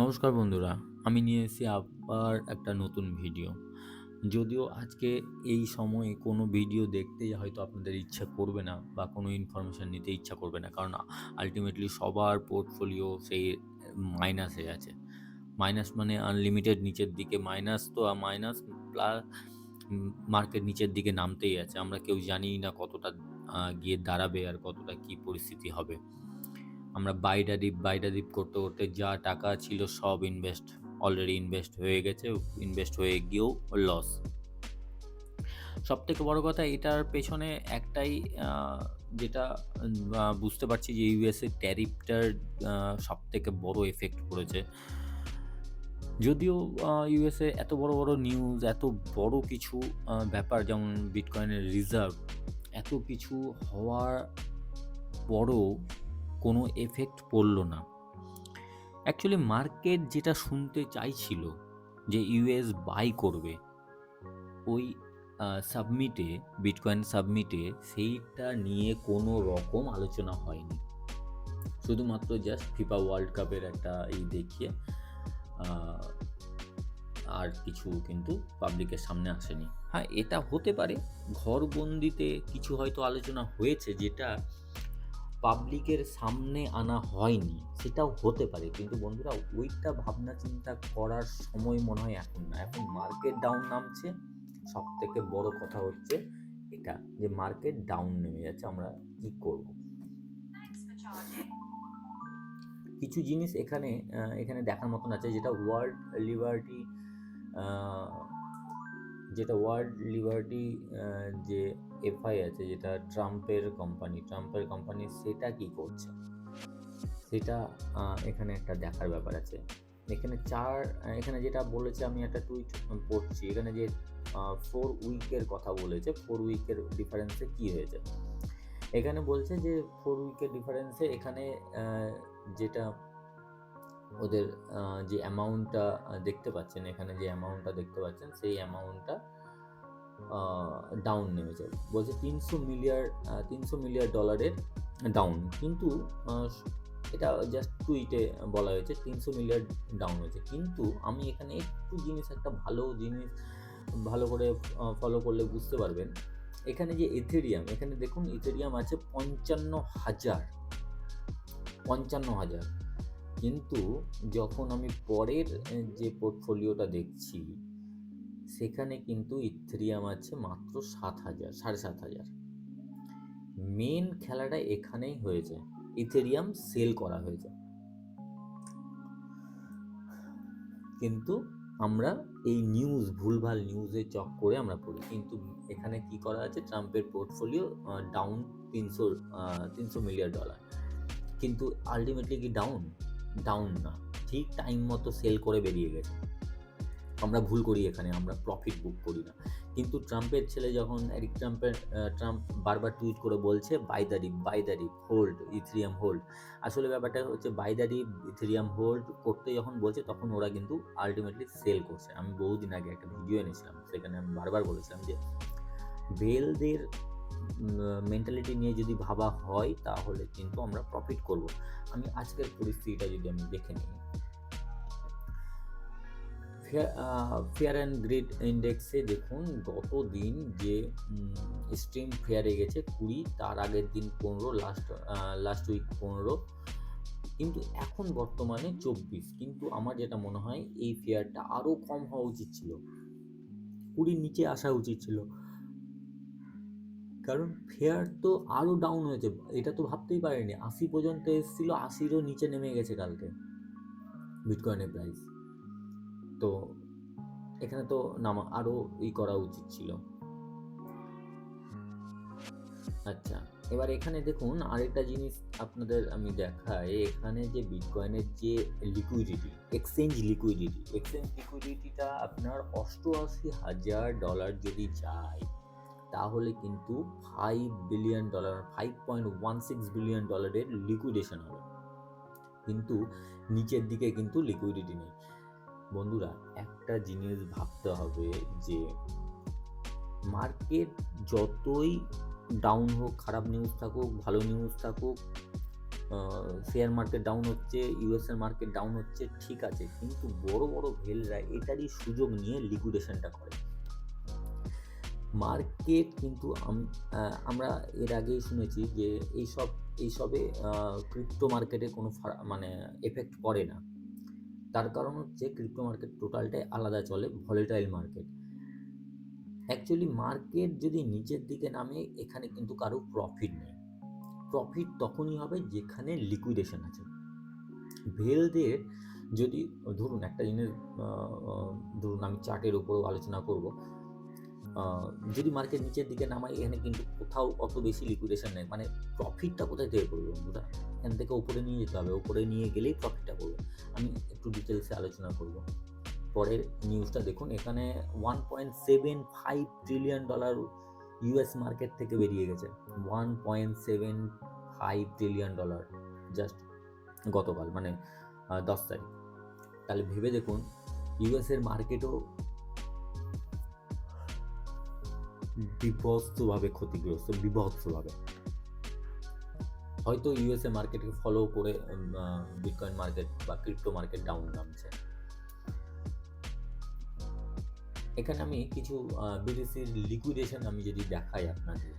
নমস্কার বন্ধুরা, আমি নিয়ে এসেছি আবার একটা নতুন ভিডিও। যদিও আজকে এই সময়ে কোনো ভিডিও দেখতে হয়তো আপনাদের ইচ্ছা করবে না বা কোনো ইনফরমেশান নিতে ইচ্ছা করবে না, কারণ আলটিমেটলি সবার পোর্টফোলিও সেই মাইনাসে আছে। মাইনাস মানে আনলিমিটেড নিচের দিকে মাইনাস তো মাইনাস প্লাস মার্কেট নিচের দিকে নামতেই আছে। আমরা কেউ জানি না কতটা গিয়ে দাঁড়াবে আর কতটা কি পরিস্থিতি হবে। আমরা বাইডা ডিপ বাইডা ডিপ করতে করতে যা টাকা ছিল সব ইনভেস্ট অলরেডি ইনভেস্ট হয়ে গেছে ইনভেস্ট হয়ে গিয়েও লস সব থেকে বড় কথা এটার পেছনে একটাই যেটা বুঝতে পারছি যে ইউএসএ ট্যারিফটার সব থেকে বড় এফেক্ট পড়েছে। যদিও ইউএসএ এত বড় বড় নিউজ এত বড় কিছু ব্যাপার যেমন বিটকয়েনের রিজার্ভ এত কিছু হওয়ার পরও কোনো এফেক্ট পড়ল না। অ্যাকচুয়ালি মার্কেট যেটা শুনতে চাইছিল যে ইউএস বাই করবে, ওই সাবমিটে বিটকয়েন সাবমিটে সেইটা নিয়ে কোনো রকম আলোচনা হয়নি। শুধুমাত্র জাস্ট ফিফা ওয়ার্ল্ড কাপের একটা এই দেখিয়ে আর কিছু কিন্তু পাবলিকের সামনে আসেনি। হ্যাঁ এটা হতে পারে, ঘরবন্দিতে কিছু হয়তো আলোচনা হয়েছে যেটা পাবলিকের সামনে আনা হয়নি, সেটাও হতে পারে। কিন্তু বন্ধুরা, ওইটা ভাবনা চিন্তা করার সময় মনে হয় এখন না। এখন মার্কেট ডাউন নামছে সব থেকে বড় কথা হচ্ছে এটা যে মার্কেট ডাউন নেমে যাচ্ছে, আমরা কি করব? কিছু জিনিস এখানে এখানে দেখার মতন আছে, যেটা ওয়ার্ল্ড লিবার্টি যেটা ওয়ার্ল্ড লিবার্টি যে এফআই আছে যেটা ট্রাম্পের কোম্পানি ট্রাম্পের কোম্পানি সেটা কি করছে? সেটা এখানে একটা দেখার ব্যাপার আছে। এখানে চার, এখানে যেটা বলেছে, আমি একটা টুইট পড়ছি, এখানে যে ফোর উইকের কথা বলেছে ফোর উইকের ডিফারেন্সে কি হয়েছে? এখানে বলছে যে ফোর উইকের ডিফারেন্সে এখানে যেটা ওদের যে অ্যামাউন্টটা দেখতে পাচ্ছেন, এখানে যে অ্যামাউন্টটা দেখতে পাচ্ছেন, সেই অ্যামাউন্টটা ডাউন নেমেছে বলছে তিনশো মিলিয়ার তিনশো মিলিয়ার ডলারের ডাউন কিন্তু এটা জাস্ট টুইটে বলা হয়েছে, তিনশো মিলিয়ার ডাউন হয়েছে। কিন্তু আমি এখানে একটু জিনিস, একটা ভালো জিনিস ভালো করে ফলো করলে বুঝতে পারবেন। এখানে যে এথেরিয়াম এখানে দেখুন ইথেরিয়াম আছে পঞ্চান্ন হাজার পঞ্চান্ন হাজার। কিন্তু যখন আমি পরের যে পোর্টফোলিওটা দেখছি সেখানে কিন্তু ইথেরিয়াম আছে মাত্র সাত হাজার, সাড়ে সাত হাজার। মেন খেলাটা এখানেই হয়েছে। ইথেরিয়াম সেল করা হয়েছে। কিন্তু আমরা এই নিউজ ভুলভাল নিউজের চক্করে আমরা পড়ি। কিন্তু এখানে কি করা আছে? ট্রাম্পের পোর্টফোলিও ডাউন তিনশো তিনশো মিলিয়ন ডলার কিন্তু আলটিমেটলি কি ডাউন ডাউন না। ঠিক টাইম মতো সেল করে বেরিয়ে গেছে। আমরা ভুল করি এখানে, আমরা প্রফিট বুক করি না। কিন্তু ট্রাম্পের ছেলে যখন এরিক ট্রাম্পের ট্রাম্প বারবার টুইট করে বলছে buy the dip buy the dip hold Ethereum hold আসলে ব্যাপারটা হচ্ছে buy the dip Ethereum hold করতে যখন বলছে, তখন ওরা কিন্তু আলটিমেটলি সেল করছে। আমি বহুদিন আগে একটা ভিডিও এনেছিলাম, সেখানে আমি বারবার বলেছিলাম যে, বেলদের মেন্টালিটি নিয়ে যদি ভাবা হয়, তাহলে কিন্তু আমরা প্রফিট করব। আমি আজকের পরিস্থিতিটা যদি আমি দেখে নিই ফেয়ার অ্যান্ড গ্রিড ইন্ডেক্সে দেখুন গত দিন যে স্ট্রিম ফেয়ারে গেছে কুড়ি, তার আগের দিন পনেরো লাস্ট লাস্ট উইক পনেরো। কিন্তু এখন বর্তমানে চব্বিশ। কিন্তু আমার যেটা মনে হয়, এই ফেয়ারটা আরও কম হওয়া উচিত ছিল। কুড়ির নিচে আসা উচিত ছিল। কারণ ফেয়ার তো আরও ডাউন হয়েছে। এটা তো ভাবতেই পারিনি। আশি পর্যন্ত এসেছিল, আশিরও নিচে নেমে গেছে কালকে। বিটকয়েনের প্রাইস তো এখানে তো নামা আরও ই করা উচিত ছিল। আচ্ছা এবার এখানে দেখুন, আরেকটা জিনিস আপনাদের আমি দেখাই। এখানে যে বিটকয়েনের যে লিকুইডিটি এক্সচেঞ্জ লিকুইডিটি এক্সচেঞ্জ লিকুইডিটিটা আপনার অষ্টআশি হাজার ডলার যদি যায়, তাহলে কিন্তু five billion dollar five point one six billion ডলারের লিকুইডেশন হবে। কিন্তু নিচের দিকে কিন্তু লিকুইডিটি নেই। বন্ধুরা, একটা জিনিস ভাবতে হবে যে মার্কেট যতই ডাউন হোক, খারাপ নিউজ থাকুক, ভালো নিউজ থাকুক শেয়ার মার্কেট ডাউন হচ্ছে ইউএসের মার্কেট ডাউন হচ্ছে, ঠিক আছে। কিন্তু বড় বড় ভেলরা এটারই সুযোগ নিয়ে লিকুইডেশনটা করে। মার্কেট কিন্তু আমরা এর আগেই শুনেছি যে এইসব, এইসবে ক্রিপ্টো মার্কেটে কোনো মানে এফেক্ট পড়ে না। তার কারণ হচ্ছে ক্রিপ্টো মার্কেট টোটালটাই আলাদা চলে ভলিটাইল মার্কেট অ্যাকচুয়ালি মার্কেট যদি নিচের দিকে নামে, এখানে কিন্তু কারও প্রফিট নেই। প্রফিট তখনই হবে যেখানে লিকুইডেশন আছে। ভেলদের যদি, ধরুন একটা জিনিস ধরুন আমি চার্টের উপরেও আলোচনা করব যদি মার্কেট নিচের দিকে নামায়, এখানে কিন্তু কোথাও অত বেশি লিকুইডেশন নেই। মানে প্রফিটটা কোথায় থেকে করবে বন্ধুরা? এখান থেকে উপরে নিয়ে যেতে হবে। উপরে নিয়ে গেলেই প্রফিটটা করবে। আমি একটু ডিটেলসে আলোচনা করব। পরের নিউজটা দেখুন। এখানে one point seven five trillion dollar US market থেকে বেরিয়ে গেছে। One point seven five trillion dollar just গতকাল মানে দশ তারিখ। তাহলে ভেবে দেখুন ইউএসের মার্কেটও বিভৎসভাবে ক্ষতিগ্রস্ত, বিভৎসভাবে। হয়তো ইউএসএ মার্কেটকে ফলো করে বিটকয়েন মার্কেট বা ক্রিপ্টো মার্কেট ডাউন নামছে। এখানে আমি কিছু বিদেশির লিকুইডেশন আমি যদি দেখাই আপনাদের,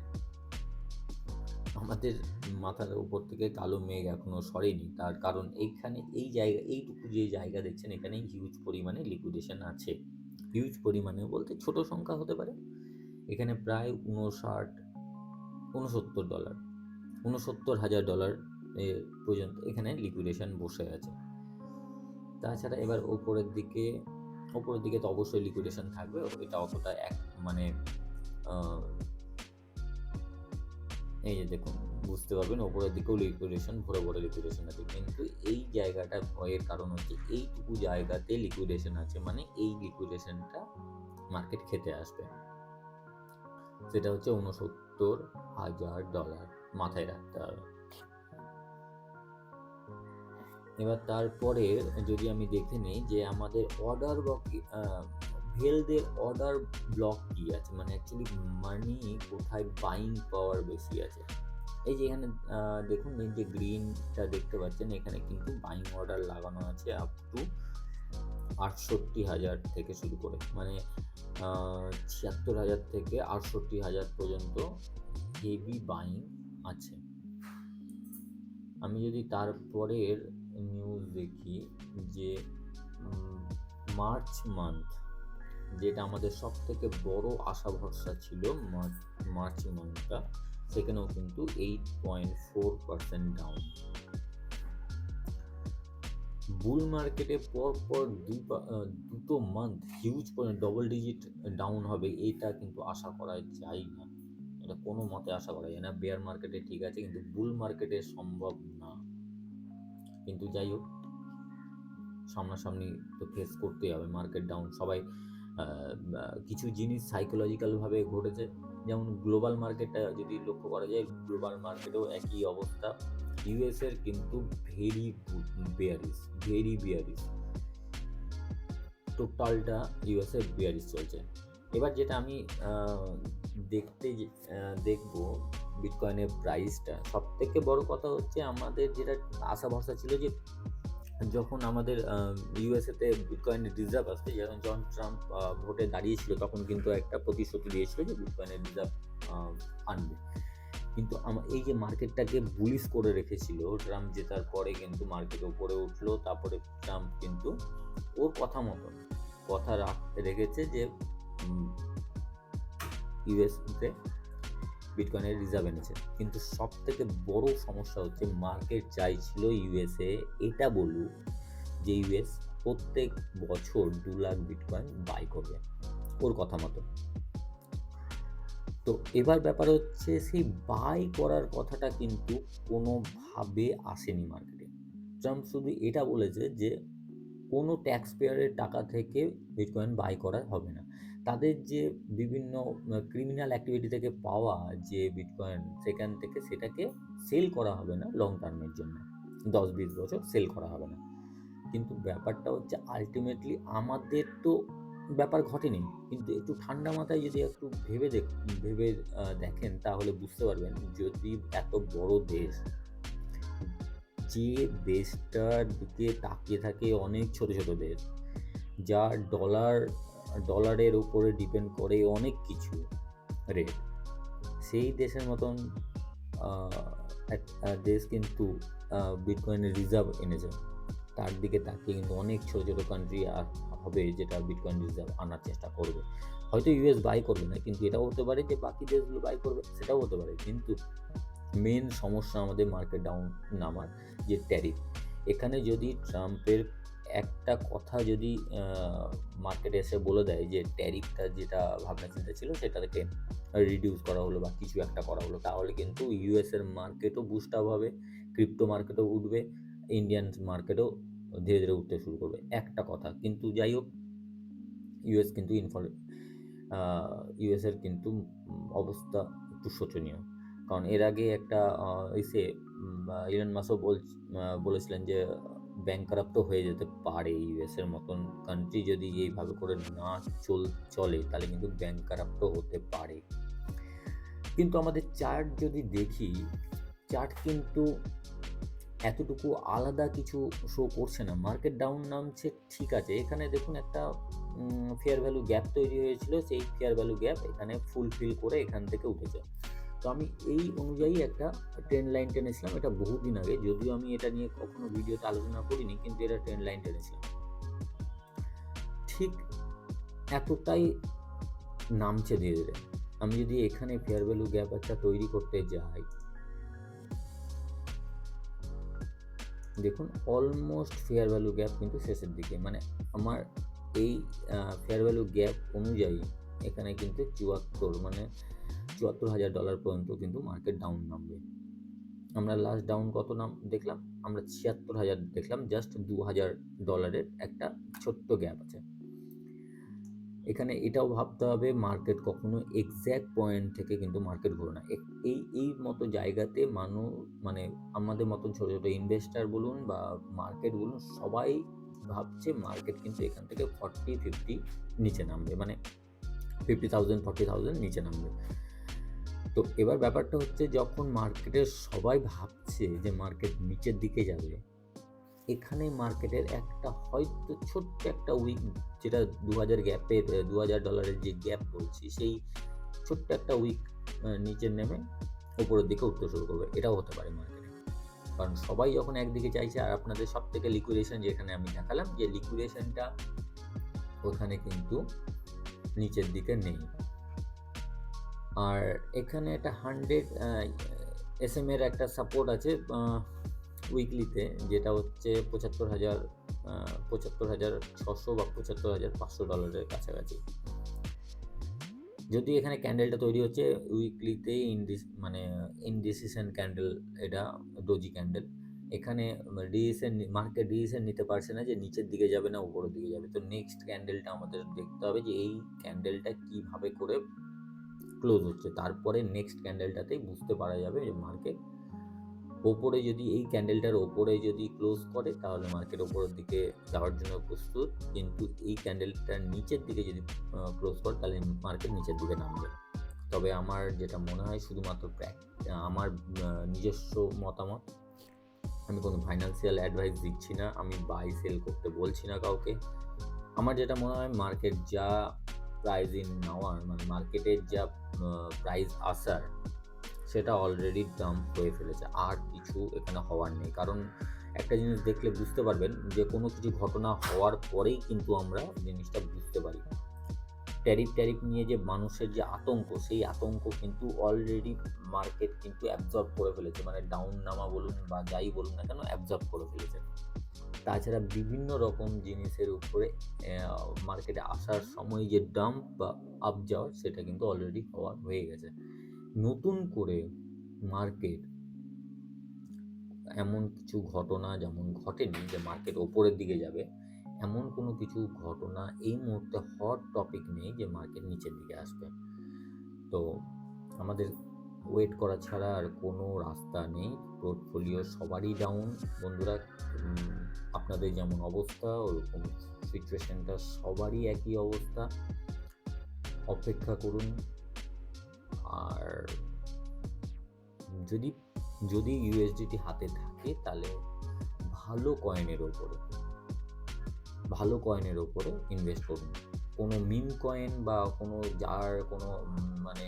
আমাদের মাথার উপর থেকে কালো মেঘ এখনও সরেনি। তার কারণ এইখানে এই জায়গা, এইটুকু যে জায়গা দেখছেন এখানে হিউজ পরিমাণে লিকুইডেশন আছে। হিউজ পরিমাণে বলতে ছোট সংখ্যা হতে পারে এখানে প্রায় উনষাট উনসত্তর ডলার উনসত্তর হাজার ডলার পর্যন্ত এখানে লিকুইডেশন বসে আছে। তাছাড়া এবার ওপরের দিকে ওপরের দিকে তো অবশ্যই লিকুইডেশন থাকবে, এটা অতটা এক মানে এই যে দেখুন, বুঝতে পারবেন ওপরের দিকেও লিকুইডেশন ভরে ভরে লিকুইডেশন আছে। কিন্তু এই জায়গাটা ভয়ের কারণ হচ্ছে এইটুকু জায়গাতে লিকুইডেশন আছে মানে এই লিকুইডেশনটা মার্কেট খেতে আসবে। সেটা হচ্ছে উনসত্তর হাজার ডলার মাথায় রাখতে হবে। এবার তারপরে যদি আমি দেখে নিই যে আমাদের অর্ডার ব্লক ভেলদের অর্ডার ব্লক কি আছে? মানে অ্যাকচুয়ালি মানি কোথায় বাইং পাওয়ার বেশি আছে? এই যে এখানে দেখুন এই যে গ্রিনটা দেখতে পাচ্ছেন, এখানে কিন্তু বাইং অর্ডার লাগানো আছে আপ টু আটষট্টি হাজার থেকে শুরু করে। মানে ছিয়াত্তর হাজার থেকে আটষট্টি হাজার পর্যন্ত হেভি বাইং আছে। আমি যদি তারপরের নিউজ দেখি যে মার্চ মান্থ যেটা আমাদের সব থেকে বড় আশা ভরসা ছিল মার্চ মার্চ মান্থটা সেখানেও কিন্তু eight point four percent down bull মার্কেটে পর পর দুটো month huge double digit down হবে, এটা কিন্তু আশা করা যায় না। এটা কোনো মতে আশা করা যায় না। বেয়ার মার্কেটে ঠিক আছে, কিন্তু বুল মার্কেটে সম্ভব না। কিন্তু যাই হোক, সামনাসামনি তো ফেস করতেই হবে মার্কেট ডাউন সবাই কিছু জিনিস সাইকোলজিক্যালভাবে ঘটেছে। যেমন গ্লোবাল মার্কেটটা যদি লক্ষ্য করা যায় গ্লোবাল মার্কেটেও একই অবস্থা। ইউএসের কিন্তু ভেরি বেয়ারিস ভেরি বিয়ারিস টোটালটা ইউএসএ বিয়ারিস চলছে। এবার যেটা আমি দেখতে দেখব বিটকয়েনের প্রাইসটা সব থেকে বড় কথা হচ্ছে আমাদের যেটা আশা ভরসা ছিল যে যখন আমাদের ইউএসএতে বিটকয়েনের রিজার্ভ আসবে, যখন জন ট্রাম্প ভোটে দাঁড়িয়েছিল, তখন কিন্তু একটা প্রতিশ্রুতি দিয়েছিল যে বিটকয়েনের রিজার্ভ আনবে। কিন্তু এই যে মার্কেটটাকে বুলিশ করে রেখেছিল ট্রাম্প জেতার পরে কিন্তু মার্কেট ওপরে উঠল, তারপরে ট্রাম্প কিন্তু ওর কথা মতো কথা রেখেছে যে ইউএসতে বিটকয়েনের রিজার্ভ এনেছে। কিন্তু সব থেকে বড় সমস্যা হচ্ছে মার্কেট চাইছিল ইউএসএ এটা বলুক যে ইউএস প্রত্যেক বছর দু লাখ বিটকয়েন বাই করবে। ওর কথা মতো। তো এবার ব্যাপার হচ্ছে সেই বাই করার কথাটা কিন্তু কোনোভাবে আসেনি মার্কেটে ট্রাম্প শুধু এটা বলেছে যে কোনো ট্যাক্স পেয়ারের টাকা থেকে বিটকয়েন বাই করা হবে না। তাদের যে বিভিন্ন ক্রিমিনাল অ্যাক্টিভিটি থেকে পাওয়া যে বিটকয়েন সেখান থেকে সেটাকে সেল করা হবে না লং টার্মের জন্য। দশ বিশ বছর সেল করা হবে না। কিন্তু ব্যাপারটা হচ্ছে আলটিমেটলি আমাদের তো ব্যাপার ঘটেনি। কিন্তু একটু ঠান্ডা মাথায় যদি একটু ভেবে দেখ, ভেবে দেখেন তাহলে বুঝতে পারবেন যদি এত বড় দেশ যে দেশটার দিকে তাকিয়ে থাকে অনেক ছোট ছোট দেশ, যা ডলার ডলারের উপরে ডিপেন্ড করে অনেক কিছু রেট সেই দেশের মতন দেশ কিন্তু বিটকয়েনের রিজার্ভ এনেছে। তার দিকে তাকিয়ে কিন্তু অনেক ছোট ছোট কান্ট্রি হবে যেটা বিটকয়েন রিজার্ভ আনার চেষ্টা করবে। হয়তো ইউএস বাই করবে না, কিন্তু এটাও হতে পারে যে বাকি দেশগুলো বাই করবে, সেটাও হতে পারে। কিন্তু মেন সমস্যা আমাদের মার্কেট ডাউন নামার যে ট্যারিফ এখানে যদি ট্রাম্পের একটা কথা যদি মার্কেটে এসে বলে দেয় যে ট্যারিফটা যেটা ভাবনা চিন্তা ছিল সেটাকে রিডিউস করা হলো বা কিছু একটা করা হলো, তাহলে কিন্তু ইউএস এর মার্কেটও বুস্ট আপ হবে ক্রিপ্টো মার্কেটও উঠবে। ইন্ডিয়ান মার্কেটও ধীরে ধীরে উঠতে শুরু করবে। একটা কথা, কিন্তু যাই হোক ইউএস কিন্তু ইনফল ইউএসের কিন্তু অবস্থা একটু শোচনীয়। কারণ এর আগে একটা এসে ইলন মাসও বল বলেছিলেন যে ব্যাংক হয়ে যেতে পারে ইউএস এর মতন কান্ট্রি যদি এইভাবে করে না চল, চলে, তাহলে কিন্তু ব্যাংক হতে পারে। কিন্তু আমাদের চার্ট যদি দেখি চার্ট কিন্তু এতটুকু আলাদা কিছু শো করছে না। মার্কেট ডাউন নামছে, ঠিক আছে। এখানে দেখুন একটা ফেয়ার ভ্যালু গ্যাপ তৈরি হয়েছিল। সেই ফেয়ার ভ্যালু গ্যাপ এখানে ফুলফিল করে এখান থেকে উঠেছে। তো আমি এই অনুযায়ী একটা ট্রেন লাইন টেনেছিলাম এটা বহুদিন আগে। যদিও আমি এটা নিয়ে কখনো ভিডিওতে আলোচনা করিনি, কিন্তু এটা ট্রেন লাইন টেনেছিলাম ঠিক এতটাই নামছে ধীরে ধীরে। আমি যদি এখানে ফেয়ার ভ্যালু গ্যাপ একটা তৈরি করতে যাই দেখুন অলমোস্ট ফেয়ার ভ্যালু গ্যাপ কিন্তু শেষের দিকে। মানে আমার এই ফেয়ার ভ্যালু গ্যাপ অনুযায়ী এখানে কিন্তু চুয়াত্তর মানে চুয়াত্তর হাজার ডলার পর্যন্ত কিন্তু মার্কেট ডাউন নামবে। আমরা লাস্ট ডাউন কত নাম, দেখলাম? আমরা ছিয়াত্তর হাজার দেখলাম জাস্ট দু হাজার ডলারের একটা ছোট্ট গ্যাপ আছে। এখানে এটাও ভাবতে হবে মার্কেট কখনো এক্স্যাক্ট পয়েন্ট থেকে কিন্তু মার্কেট ঘুরে না। এই এই মতো জায়গাতে মানুষ মানে আমাদের মতন ছোটো ছোটো ইনভেস্টার বলুন বা মার্কেট বলুন, সবাই ভাবছে মার্কেট কিন্তু এখান থেকে ফর্টি ফিফটি নিচে নামবে। মানে ফিফটি থাউজেন্ড ফর্টি থাউজেন্ড নিচে নামবে। তো এবার ব্যাপারটা হচ্ছে যখন মার্কেটের সবাই ভাবছে যে মার্কেট নিচের দিকে যাবে এখানে মার্কেটের একটা হয়তো ছোট্ট একটা উইক যেটা দু হাজার গ্যাপের দু হাজার ডলারের যে গ্যাপ বলছি, সেই ছোট্ট একটা উইক নিচে নেমে উপরের দিকে উঠতে শুরু করবে। এটাও হতে পারে মার্কেটে। কারণ সবাই যখন একদিকে চাইছে, আর আপনাদের সব থেকে লিকুইডেশন যেখানে আমি দেখালাম, যে লিকুইডেশনটা ওখানে কিন্তু নিচের দিকে নেই। আর এখানে একটা হান্ড্রেড এস এম এর একটা সাপোর্ট আছে উইকলিতে যেটা হচ্ছে পঁচাত্তর হাজার পঁচাত্তর হাজার ছশো বা পঁচাত্তর হাজার পাঁচশো ডলারের কাছাকাছি। যদি এখানে ক্যান্ডেলটা তৈরি হচ্ছে উইকলিতে ইনডিস মানে ইনডিসিশন ক্যান্ডেল এটা ডোজি ক্যান্ডেল এখানে ডিসিশন মার্কেট ডিসিশন নিতে পারছে না যে নিচের দিকে যাবে না উপরের দিকে যাবে। তো নেক্সট ক্যান্ডেলটা আমাদের দেখতে হবে যে এই ক্যান্ডেলটা কীভাবে করে ক্লোজ হচ্ছে। তারপরে নেক্সট ক্যান্ডেলটাতেই বুঝতে পারা যাবে যে মার্কেট ওপরে যদি এই ক্যান্ডেলটার ওপরে যদি ক্লোজ করে, তাহলে মার্কেট ওপরের দিকে যাওয়ার জন্য প্রস্তুত। কিন্তু এই ক্যান্ডেলটার নিচের দিকে যদি ক্লোজ করে, তাহলে মার্কেট নিচের দিকে নামবে। তবে আমার যেটা মনে হয়, শুধুমাত্র প্র্যাক আমার নিজস্ব মতামত, আমি কোনো ফাইন্যান্সিয়াল অ্যাডভাইস দিচ্ছি না, আমি বাই সেল করতে বলছি না কাউকে। আমার যেটা মনে হয় মার্কেট যা প্রাইস ইন নেওয়ার মানে মার্কেটের যা প্রাইস আসার সেটা অলরেডি ডাম্প হয়ে ফেলেছে। আর কিছু এখানে হওয়ার নেই। কারণ একটা জিনিস দেখলে বুঝতে পারবেন যে, কোনো কিছু ঘটনা হওয়ার পরেই কিন্তু আমরা জিনিসটা বুঝতে পারি। ট্যারিফ ট্যারিফ নিয়ে যে মানুষের যে আতঙ্ক, সেই আতঙ্ক কিন্তু অলরেডি মার্কেট কিন্তু অ্যাবজর্ব করে ফেলেছে। মানে ডাউন নামা বলুন বা যাই বলুন না কেন অ্যাবজর্ব করে ফেলেছে। তাছাড়া বিভিন্ন রকম জিনিসের উপরে মার্কেটে আসার সময় যে ডাম্প বা আপ যাওয়ার সেটা কিন্তু অলরেডি হওয়া হয়ে গেছে। নতুন করে মার্কেট এমন কিছু ঘটনা যেমন ঘটেনি যে মার্কেট ওপরের দিকে যাবে, এমন কোনো কিছু ঘটনা এই মুহূর্তে হট টপিক নেই যে মার্কেট নিচের দিকে আসবে। তো আমাদের ওয়েট করা ছাড়া আর কোনো রাস্তা নেই। পোর্টফোলিও সবারই ডাউন বন্ধুরা আপনাদের যেমন অবস্থা, ওরকম সিচুয়েশনটা সবারই একই অবস্থা। অপেক্ষা করুন। আর যদি যদি ইউএসডিটি হাতে থাকে, তাহলে ভালো কয়েনের ওপরে ভালো কয়েনের ওপরে ইনভেস্ট করুন। কোনো মিম কয়েন বা কোনো, যার কোনো মানে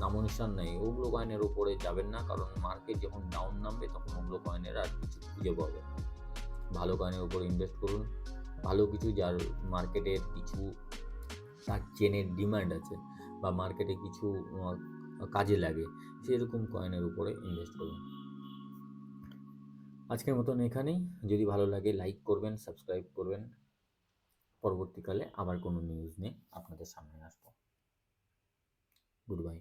নামনিশান নেই, ওগুলো কয়েনের ওপরে যাবেন না, কারণ মার্কেট যখন ডাউন নামবে, তখন ওগুলো কয়েনের আর কিছু খুঁজে পাবেন না। ভালো কয়েনের উপরে ইনভেস্ট করুন। ভালো কিছু যার মার্কেটের কিছু, তার চেনের ডিমান্ড আছে। বা মার্কেটে কিছু কাজে লাগে, সেরকম কয়েনের উপরে ইনভেস্ট করুন। আজকের মতন এখানেই। যদি ভালো লাগে লাইক করবেন সাবস্ক্রাইব করবেন। পরবর্তীকালে আবার কোনো নিউজ নিয়ে আপনাদের সামনে আসব। Good bye